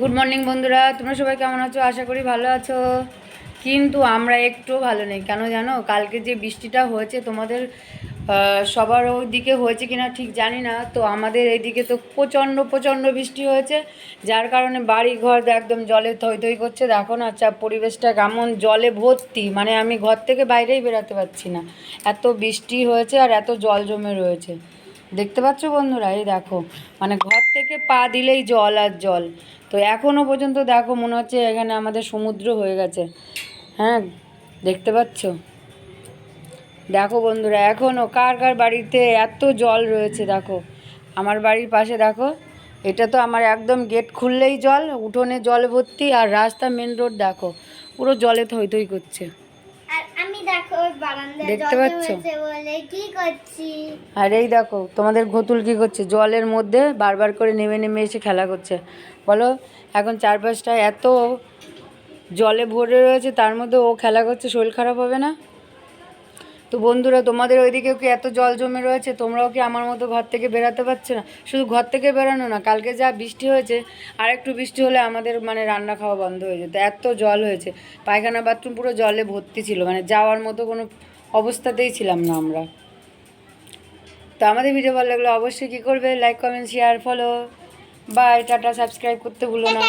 Good morning বন্ধুরা। তোমরা সবাই কেমন আছো? আশা করি ভালো আছো। কিন্তু আমরা একটু ভালো নেই। কেন জানো? কালকে যে বৃষ্টিটা হয়েছে, তোমাদের সবার ওইদিকে হয়েছে কিনা ঠিক জানি না। তো আমাদের এইদিকে তো প্রচণ্ড প্রচণ্ড বৃষ্টি হয়েছে। যার কারণে বাড়ি ঘর একদম জলে থই থই করছে। দেখো না আচ্ছা পরিবেশটা কেমন জলে ভর্তি। মানে আমি ঘর থেকে বাইরেই বেরোতে পারছি না। এত বৃষ্টি হয়েছে আর এত জল জমে রয়েছে। দেখতে পাচ্ছ বন্ধুরা? এই দেখো। মানে ঘর থেকে পা দিলেই জল আর জল। তো এখনও পর্যন্ত দেখো মনে হচ্ছে এখানে আমাদের সমুদ্র হয়ে গেছে। হ্যাঁ দেখতে পাচ্ছ? দেখো বন্ধুরা এখনও কার কার বাড়িতে এত জল রয়েছে দেখো। আমার বাড়ির পাশে দেখো, এটা তো আমার একদম গেট খুললেই জল, উঠোনে জল ভর্তি আর রাস্তা মেন রোড দেখো। পুরো জলে থই থই করছে আর আমি দেখো ওই বারান্দায় দেখতে পাচ্ছো? আর এই দেখো তোমাদের ঘতুল কি করছে? জলের মধ্যে বারবার করে নেমে নেমে এসে খেলা করছে। বলো এখন চারপাশটা এত জলে ভরে রয়েছে তার মধ্যে ও খেলা করছে শরীর খারাপ হবে না? তো বন্ধুরা তোমাদের ওইদিকেও কি এত জল জমে রয়েছে? তোমরাও কি আমার মতো ঘর থেকে বেরাতে পারছ না? শুধু ঘর থেকে বেরানো না কালকে যা বৃষ্টি হয়েছে আর একটু বৃষ্টি হলে আমাদের মানে রান্না খাওয়া বন্ধ হয়ে যেত। এত জল হয়েছে। পায়খানা বাথরুম পুরো জলে ভর্তি ছিল মানে যাওয়ার মতো কোনো অবস্থাতেই ছিলাম না আমরা। তো আমাদের ভিডিও ভালো লাগলে অবশ্যই কী করবে? লাইক কমেন্ট শেয়ার ফলো বা টাটা সাবস্ক্রাইব করতে ভুলো না।